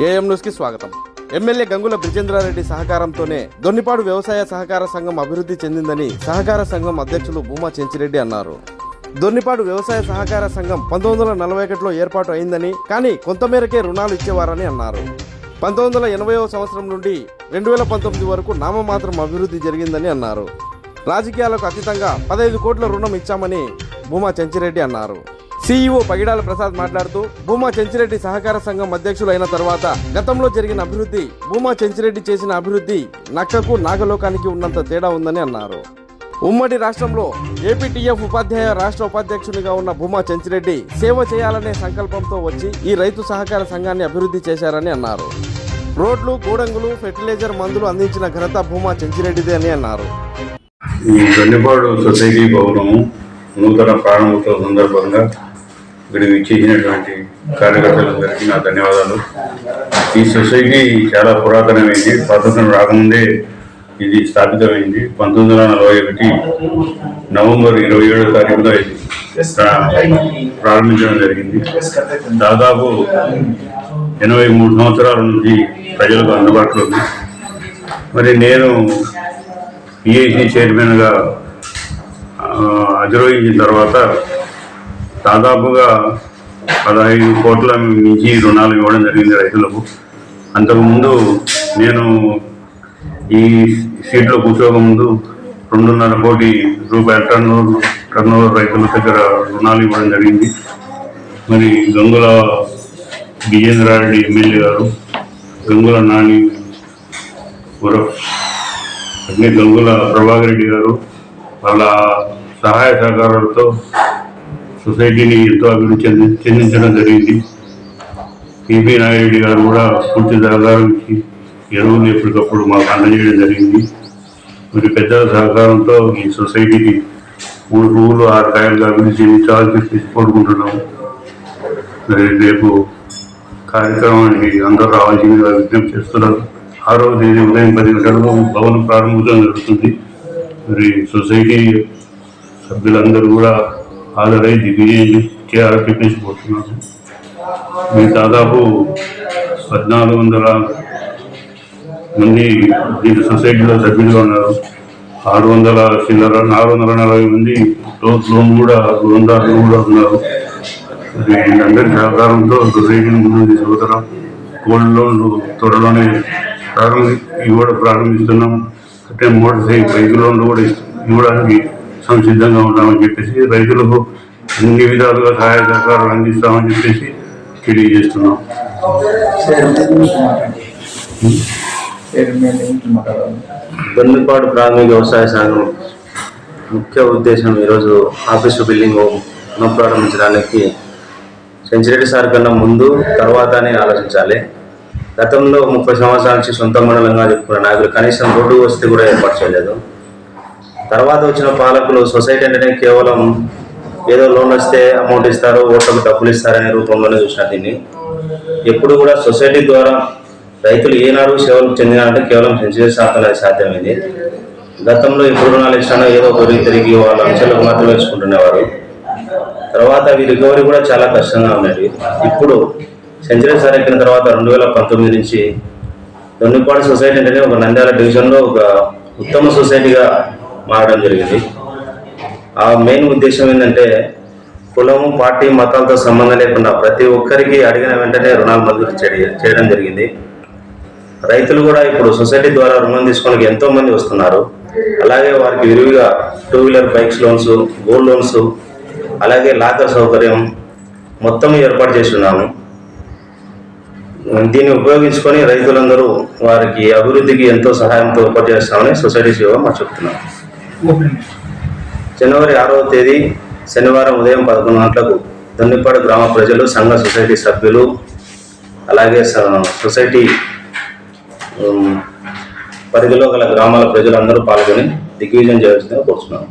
AM న్యూస్కి స్వాగతం. MLA Gangula Brijendra Reddy సహకారంతోనే Donnipadu వ్యవసాయ సహకార సంఘం అభివృద్ధి చెందిందని సహకార సంఘం అధ్యక్షులు భూమా చెంచిరెడ్డి అన్నారు. దొన్నిపాడు వ్యవసాయ సహకార సంఘం పంతొమ్మిది వందల నలభై ఒకటిలో ఏర్పాటు అయిందని కానీ కొంతమేరకే రుణాలు ఇచ్చేవారని అన్నారు. పంతొమ్మిది వందల ఎనభైవ సంవత్సరం నుండి రెండు వేల పంతొమ్మిది వరకు నామమాత్రం అభివృద్ధి జరిగిందని అన్నారు. రాజకీయాలకు అతీతంగా పదహైదు కోట్ల రుణం ఇచ్చామని భూమా చెంచిరెడ్డి అన్నారు. సీఈఓ పగిడాల ప్రసాద్ మాట్లాడుతూ భూమా చెంచిరెడ్డి సహకార సంఘం అధ్యక్షులు అయిన తర్వాత గతంలో జరిగిన అభివృద్ధి భూమా చెంచిరెడ్డి చేసిన అభివృద్ధి నక్కకు నాగలోకానికి ఉన్నంత తేడా ఉందని అన్నారు. ఉమ్మడి రాష్ట్రంలో ఏపీటీఎఫ్ ఉపాధ్యాయ రాష్ట్ర ఉపాధ్యక్షునిగా ఉన్న భూమా చెంచిరెడ్డి సేవ చేయాలనే సంకల్పంతో వచ్చి ఈ రైతు సహకార సంఘాన్ని అభివృద్ధి చేశారని అన్నారు. రోడ్లు గూడంగులు ఫెర్టిలైజర్ మందులు అందించిన ఘనత భూమా చెంచిరెడ్డిదే అని అన్నారు. ఈ సొసైటీ భవనము నూతన ప్రారంభోత్సవ సందర్భంగా ఇక్కడ విచ్చేసినటువంటి కార్యకర్తలందరికీ నా ధన్యవాదాలు. ఈ సొసైటీ చాలా పురాతనమైంది. స్వాతంత్రం రాకముందే ఇది స్థాపితమైంది. పంతొమ్మిది వందల నలభై ఒకటి నవంబర్ ఇరవై ఏడో తారీఖులో ఇది ప్రారంభించడం జరిగింది. దాదాపు ఎనభై మూడు సంవత్సరాల నుంచి ప్రజలకు అందుబాటులో ఉంది. మరి నేను పిఐసి చైర్మన్గా అధిరోహించిన తర్వాత దాదాపుగా పదహైదు కోట్ల మించి రుణాలు ఇవ్వడం జరిగింది రైతులకు. అంతకుముందు నేను ఈ సీట్లో కూర్చోకముందు రెండున్నర కోటి రూపాయల టర్న్ టర్న్ రైతుల దగ్గర రుణాలు ఇవ్వడం జరిగింది. మరి గంగుల విజేంద్రారెడ్డి ఎమ్మెల్యే గారు గంగుల నాని ఉరఫ్ అగ్ని గంగుల ప్రభాకర్ రెడ్డి గారు వాళ్ళ సహాయ సహకారాలతో సొసైటీని ఎంతో అభివృద్ధి చెంది చెందించడం జరిగింది. పిపి నాగిరెడ్డి గారు కూడా పూర్తి సహకారం ఇచ్చి ఎరువులు ఎప్పటికప్పుడు మాకు అందజేయడం జరిగింది. మరి పెద్దల సహకారంతో ఈ సొసైటీకి మూడు పువ్వులు ఆరు కాయలుగా అభివృద్ధి చెందించాలని చెప్పేసి కోరుకుంటున్నాము. మరి రేపు కార్యక్రమానికి అందరూ రావాల్సిందిగా విజ్ఞప్తి చేస్తున్నారు. ఆరో తేదీ ఉదయం పది గంటలకు భవనం ప్రారంభోత్సవం జరుగుతుంది. మరి సొసైటీ సభ్యులందరూ కూడా హాజరై దిగ్విజయం చేయాలని చెప్పేసి కోరుతున్నాను మీరు దాదాపు పద్నాలుగు వందల మంది దీని సొసైటీలో సభ్యులుగా ఉన్నారు. ఆరు వందల చిల్లర నాలుగు వందల నలభై మంది లోన్ లోన్ కూడా లోన్దారులు కూడా ఉన్నారు. మరి వీళ్ళందరి సహకారంతో సొసైటీని ముందు తీసుకుపోతున్నాం గోల్డ్ లోన్లు త్వరలోనే ప్రారంభి ఇవ్వడం ప్రారంభిస్తున్నాం. అంటే మోటార్ సైకిల్ బైక్ లోన్లు కూడా ఇవ్వడానికి సంసిద్ధంగా ఉన్నామని చెప్పేసి రైతులకు అన్ని విధాలుగా సహాయ సహకారాలు అందిస్తామని చెప్పేసి తెలియజేస్తున్నాం. దొన్నిపాడు ప్రాథమిక వ్యవసాయ సంఘం ముఖ్య ఉద్దేశం ఈరోజు ఆఫీసు బిల్డింగ్ పునఃప్రారంభించడానికి సెంచరీ సార్ కన్నా ముందు తర్వాత అని ఆలోచించాలి. గతంలో ముప్పై సంవత్సరాల నుంచి సొంత మండలంగా చెప్పుకున్న నాయకులు కనీసం రోడ్డు వసతి కూడా ఏర్పాటు చేయలేదు. తర్వాత వచ్చిన పాలకులు సొసైటీ అంటేనే కేవలం ఏదో లోన్ వస్తే అమౌంట్ ఇస్తారు ఓట్లకు డబ్బులు ఇస్తారనే రూపంలోనే చూసిన దీన్ని. ఎప్పుడు కూడా సొసైటీ ద్వారా రైతులు ఏనాడు సేవలు చెందినారంటే కేవలం సెంచరీ శాతం సాధ్యమైంది. గతంలో ఎప్పుడు రుణాలు ఇచ్చినా ఏదో ఒకరి తిరిగి వాళ్ళ అంశాలకు మాత్రమే వేసుకుంటునేవారు తర్వాత అవి రికవరీ కూడా చాలా కష్టంగా ఉన్నది. ఇప్పుడు సెంచరీ సార్ ఎక్కిన తర్వాత రెండు వేల పంతొమ్మిది నుంచి దొన్నిపాడు సొసైటీ అంటేనే ఒక నంద్యాల డివిజన్లో ఒక ఉత్తమ సొసైటీగా మారడం జరిగింది. ఆ మెయిన్ ఉద్దేశం ఏంటంటే కులము పార్టీ మతాలతో సంబంధం లేకుండా ప్రతి ఒక్కరికి అడిగిన వెంటనే రుణాలు మంజూరు చేయ- చేయడం జరిగింది. రైతులు కూడా ఇప్పుడు సొసైటీ ద్వారా రుణం తీసుకోవడానికి ఎంతో మంది వస్తున్నారు. అలాగే వారికి విరివిగా two wheeler bikes loans gold loans అలాగే లాకర్ సౌకర్యం మొత్తం ఏర్పాటు చేసి ఉన్నాము. దీన్ని ఉపయోగించుకొని రైతులందరూ వారికి అభివృద్ధికి ఎంతో సహాయంతో ఏర్పాటు చేస్తామని సొసైటీ సేవ మా చెప్తున్నాం జనవరి ఆరవ తేదీ శనివారం ఉదయం పదకొండు గంటలకు దొన్నిపాడు గ్రామ ప్రజలు సంఘ సొసైటీ సభ్యులు అలాగే సొసైటీ పరిధిలో గల గ్రామాల ప్రజలందరూ పాల్గొని దిగ్విజయం చేయాల్సిందిగా కోరుతున్నాను